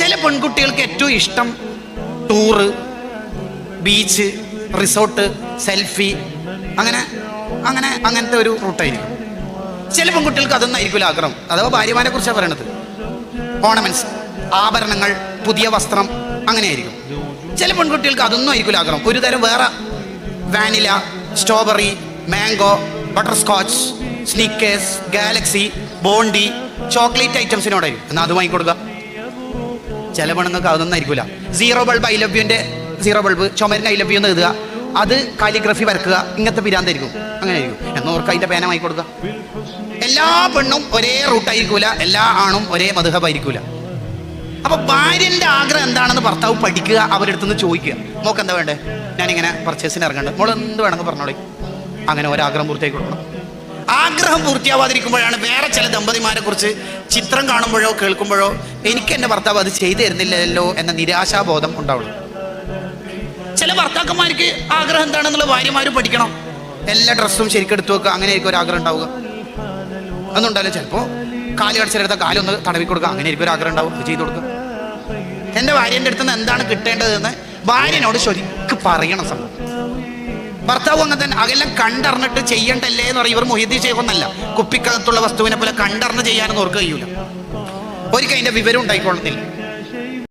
ചില പെൺകുട്ടികൾക്ക് ഏറ്റവും ഇഷ്ടം ടൂറ് ബീച്ച് റിസോർട്ട് സെൽഫി അങ്ങനെ അങ്ങനെ അങ്ങനത്തെ ഒരു റൂട്ടായിരിക്കും. ചില പെൺകുട്ടികൾക്ക് അതൊന്നും ആയിരിക്കില്ല ആഗ്രഹം. അഥവാ ഭാര്യമാരെ കുറിച്ചാണ് പറയണത്. ഓർണമെന്റ്സ് ആഭരണങ്ങൾ പുതിയ വസ്ത്രം അങ്ങനെയായിരിക്കും. ചില പെൺകുട്ടികൾക്ക് അതൊന്നും ആയിരിക്കില്ല ആഗ്രഹം. ഒരു തരം വേറെ vanilla strawberry mango butterscotch Snickers Galaxy Bounty chocolate ഐറ്റംസിനോടായിരിക്കും. എന്നാൽ അത് വാങ്ങിക്കൊടുക്കുക. ചില പെണ്ണുങ്ങൾക്ക് അതൊന്നും ആയിരിക്കില്ല സീറോ ബൾബ് ഐ ലവ് യുന്റെ സീറോ ബൾബ് ചുമരിന് ഐ ലവ് യു എന്ന് എഴുതുക. അത് കാലിഗ്രഫി വരക്കുക ഇങ്ങനത്തെ പിരാന്തായിരിക്കും. അങ്ങനെ ആയിരിക്കും എന്നോർക്ക് അതിന്റെ പേന വാങ്ങി കൊടുക്കുക എല്ലാ പെണ്ണും ഒരേ റൂട്ടായിരിക്കൂല എല്ലാ ആണും ഒരേ മധുഹബായിരിക്കൂല അപ്പൊ ഭാര്യന്റെ ആഗ്രഹം എന്താണെന്ന് ഭർത്താവ് പഠിക്കുക അവരുടെ അടുത്ത് നിന്ന് ചോദിക്കുക. മോക്ക് എന്താ വേണ്ടേ? ഞാനിങ്ങനെ പർച്ചേസിന് ഇറങ്ങണ്ട്. മോൾ എന്ത് വേണമെങ്കിൽ പറഞ്ഞോളി. അങ്ങനെ ഒരാഗ്രഹം പൂർത്തിയാക്കി കൊടുക്കണം. ആഗ്രഹം പൂർത്തിയാവാതിരിക്കുമ്പോഴാണ് വേറെ ചില ദമ്പതിമാരെ കുറിച്ച് ചിത്രം കാണുമ്പോഴോ കേൾക്കുമ്പോഴോ എനിക്ക് എന്റെ ഭർത്താവ് അത് ചെയ്തു തരുന്നില്ലല്ലോ എന്ന നിരാശാബോധം ഉണ്ടാവുള്ളൂ. ചില ഭർത്താക്കന്മാർക്ക് ആഗ്രഹം എന്താണെന്നുള്ള ഭാര്യമാര് പഠിക്കണം. എല്ലാ ഡ്രസ്സും ശരിക്കും എടുത്തു വെക്കുക അങ്ങനെ ആയിരിക്കും ഒരു ആഗ്രഹം ഉണ്ടാവുക. ഒന്നുണ്ടല്ലോ ചിലപ്പോൾ കാൽ കടിച്ചെടുത്ത കാലൊന്ന് തടവി കൊടുക്കുക അങ്ങനെ ആയിരിക്കും ഒരു ആഗ്രഹം ഉണ്ടാവും ചെയ്തു കൊടുക്കുക. എന്റെ ഭാര്യന്റെ അടുത്ത് നിന്ന് എന്താണ് കിട്ടേണ്ടതെന്ന് ഭാര്യനോട് ശരിക്കും പറയണം സംഭവം ഭർത്താവ് അങ്ങനെ തന്നെ അതെല്ലാം കണ്ടറിഞ്ഞിട്ട് ചെയ്യണ്ടല്ലേ എന്ന് പറയും. ഇവർ മൊഹിദ്ദി ചെയ്യുന്നല്ല കുപ്പിക്കകത്തുള്ള വസ്തുവിനെ പോലെ കണ്ടറിഞ്ഞ് ചെയ്യാനൊന്നും ഓർക്ക് കഴിയൂല. ഒരിക്കൽ വിവരം ഉണ്ടായിക്കൊള്ളുന്നില്ല